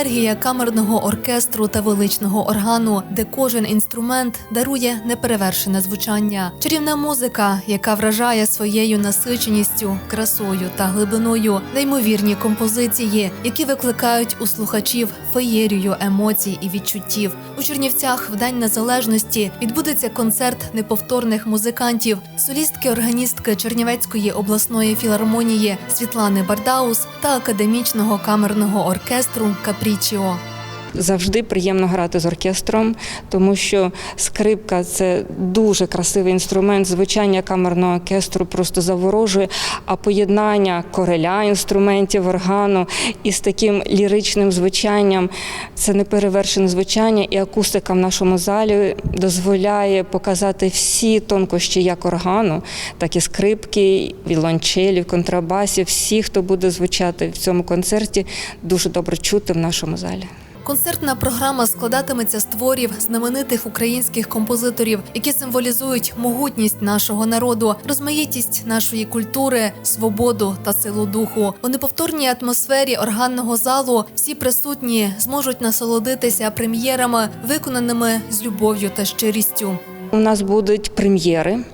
енергія камерного оркестру та величного органу, де кожен інструмент дарує неперевершене звучання. Чарівна музика, яка вражає своєю насиченістю, красою та глибиною, неймовірні композиції, які викликають у слухачів феєрію емоцій і відчуттів. У Чернівцях в День Незалежності відбудеться концерт неповторних музикантів, солістки органістки Чернівецької обласної філармонії Світлани Бардаус та академічного камерного оркестру you Завжди приємно грати з оркестром, тому що скрипка це дуже красивий інструмент. Звучання камерного оркестру просто заворожує. А поєднання кореля інструментів, органу із таким ліричним звучанням це неперевершене звучання, і акустика в нашому залі дозволяє показати всі тонкощі як органу, так і скрипки, вілончелі, контрабасів. Всі, хто буде звучати в цьому концерті, дуже добре чути в нашому залі. Концертна програма складатиметься з творів знаменитих українських композиторів, які символізують могутність нашого народу, розмаїтість нашої культури, свободу та силу духу. У неповторній атмосфері органного залу всі присутні зможуть насолодитися прем'єрами, виконаними з любов'ю та щирістю. У нас будуть прем'єри.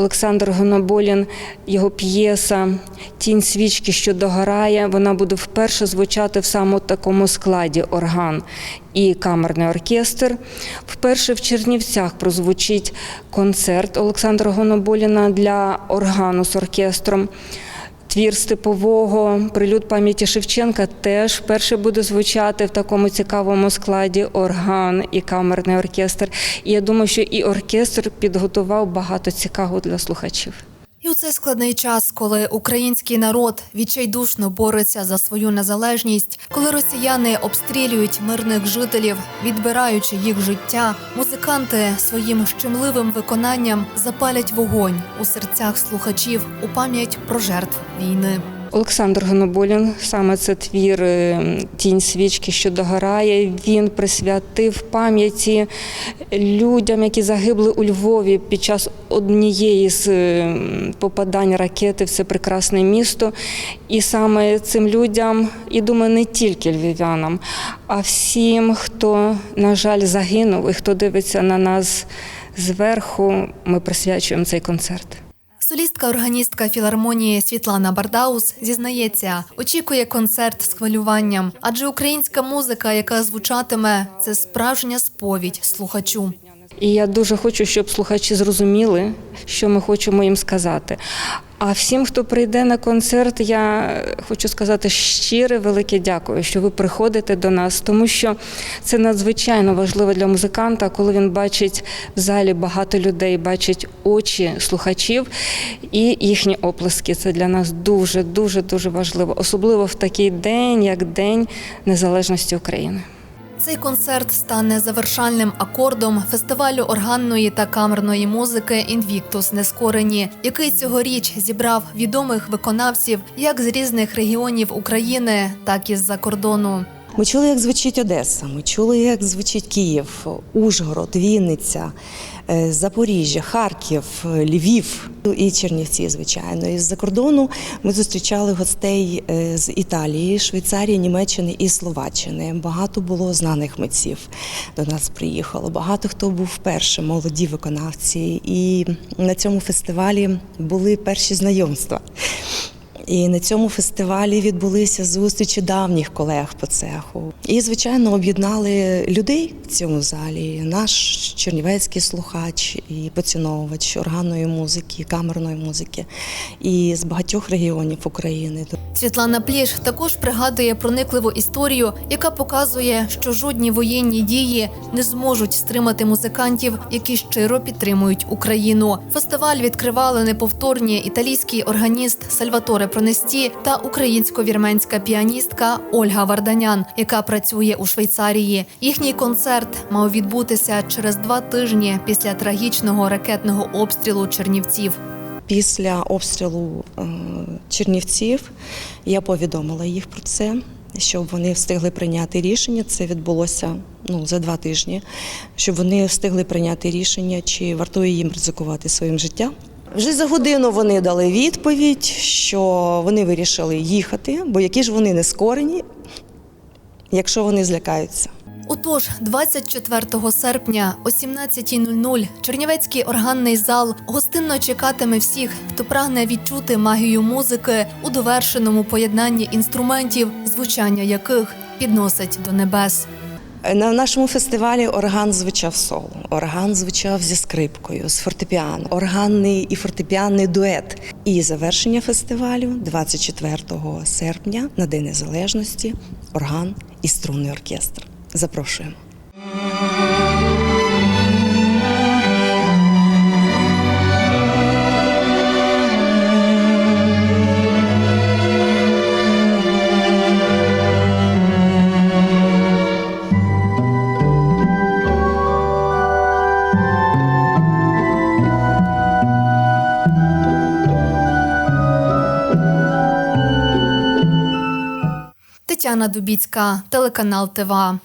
Олександр Гоноболін, його п'єса Тінь свічки, що догорає. Вона буде вперше звучати в саме такому складі орган і камерний оркестр. Вперше в Чернівцях прозвучить концерт Олександра Гоноболіна для органу з оркестром. Твір Степового, прилюд пам'яті Шевченка теж вперше буде звучати в такому цікавому складі орган і камерний оркестр. І я думаю, що і оркестр підготував багато цікавого для слухачів. І у цей складний час, коли український народ відчайдушно бореться за свою незалежність, коли росіяни обстрілюють мирних жителів, відбираючи їх життя, музиканти своїм щемливим виконанням запалять вогонь у серцях слухачів у пам'ять про жертв війни. Олександр Гоноболін, саме це твір е, Тінь свічки, що догорає. Він присвятив пам'яті людям, які загибли у Львові під час однієї з е, попадань ракети в це прекрасне місто. І саме цим людям, і думаю, не тільки львів'янам, а всім, хто, на жаль, загинув і хто дивиться на нас зверху, ми присвячуємо цей концерт. Солістка-органістка філармонії Світлана Бардаус зізнається, очікує концерт з хвилюванням, адже українська музика, яка звучатиме, це справжня сповідь слухачу. І я дуже хочу, щоб слухачі зрозуміли, що ми хочемо їм сказати. А всім, хто прийде на концерт, я хочу сказати щире велике дякую, що ви приходите до нас, тому що це надзвичайно важливо для музиканта, коли він бачить в залі багато людей, бачить очі слухачів і їхні оплески. Це для нас дуже, дуже, дуже важливо, особливо в такий день, як День Незалежності України. Цей концерт стане завершальним акордом фестивалю органної та камерної музики Інвіктус Нескорені, який цьогоріч зібрав відомих виконавців як з різних регіонів України, так і з-за кордону. Ми чули, як звучить Одеса, ми чули, як звучить Київ, Ужгород, Вінниця, е, Запоріжжя, Харків, Львів і Чернівці, звичайно. І з-за кордону ми зустрічали гостей е, з Італії, Швейцарії, Німеччини і Словаччини. Багато було знаних митців до нас приїхало. Багато хто був вперше, молоді виконавці. І на цьому фестивалі були перші знайомства. І на цьому фестивалі відбулися зустрічі давніх колег по цеху. І, звичайно, об'єднали людей в цьому залі. Наш чернівецький слухач і поціновувач органної музики, камерної музики, і з багатьох регіонів України. Світлана Пліш також пригадує проникливу історію, яка показує, що жодні воєнні дії не зможуть стримати музикантів, які щиро підтримують Україну. Фестиваль відкривали неповторні італійський органіст Сальваторе Пронесті та українсько-вірменська піаністка Ольга Варданян, яка працює у Швейцарії. Їхній концерт мав відбутися через два тижні після трагічного ракетного обстрілу Чернівців. Після обстрілу е, Чернівців я повідомила їх про це, щоб вони встигли прийняти рішення. Це відбулося ну, за два тижні, щоб вони встигли прийняти рішення, чи вартує їм ризикувати своїм життям. Вже за годину вони дали відповідь, що вони вирішили їхати, бо які ж вони не скорені. якщо вони злякаються. Отож, 24 серпня о 17.00 Чернівецький органний зал гостинно чекатиме всіх, хто прагне відчути магію музики у довершеному поєднанні інструментів, звучання яких підносить до небес. На нашому фестивалі орган звучав соло, орган звучав зі скрипкою, з фортепіано, органний і фортепіанний дует. І завершення фестивалю 24 серпня на День Незалежності орган і струнний оркестр. Запрошуємо. Тетяна Дубіцька, телеканал ТВА.